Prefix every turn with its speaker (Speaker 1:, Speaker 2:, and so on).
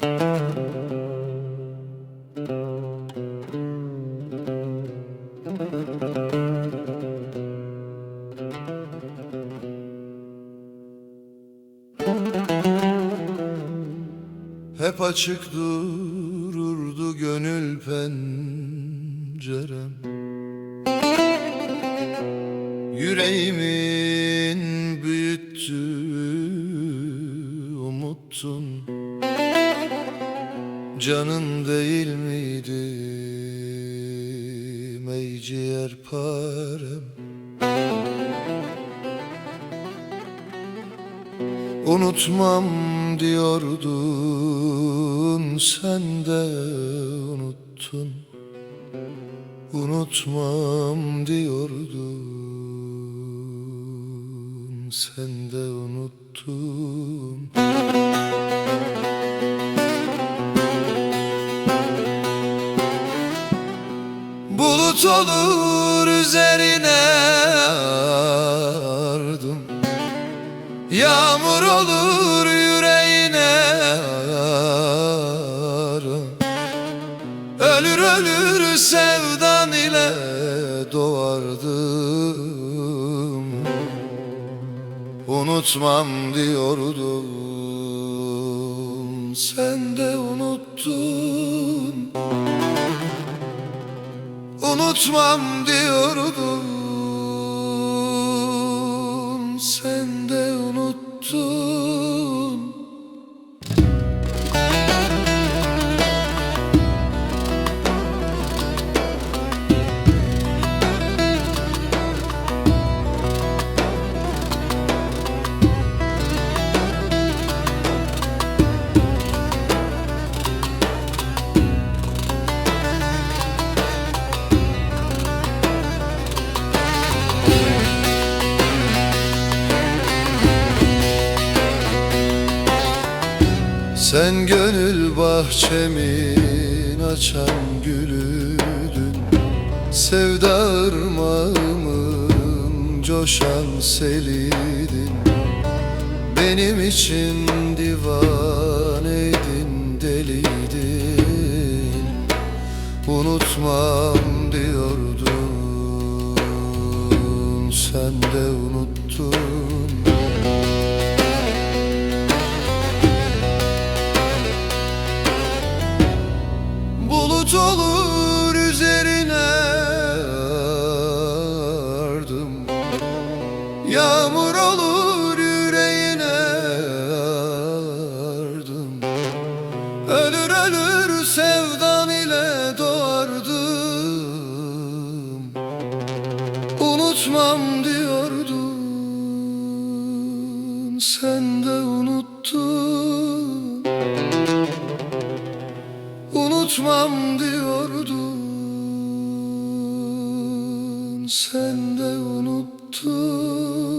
Speaker 1: Hep açık dururdu gönül pencerem. Yüreğimin büyüttüğü umuttun Canın değil miydi? Ey ciğerparem Unutmam diyordun sen de unuttun. Unutmam diyordun sen de unuttun Bulut olur üzerine ardım Yağmur olur yüreğine ara Ölür ölür sevdan ile doğardım. Unutmam diyordum Sen de unuttun Unutmam diyordum Sen gönül bahçemin açan gülüdün. Sevda ırmağımın coşan seliydin Benim için divaneydin deliydin Unutmam Yağmur olur yüreğine ardım Ölür ölür sevdan ile doğardım. Unutmam diyordun Sen de unuttun. Unutmam diyordun Sen de unuttun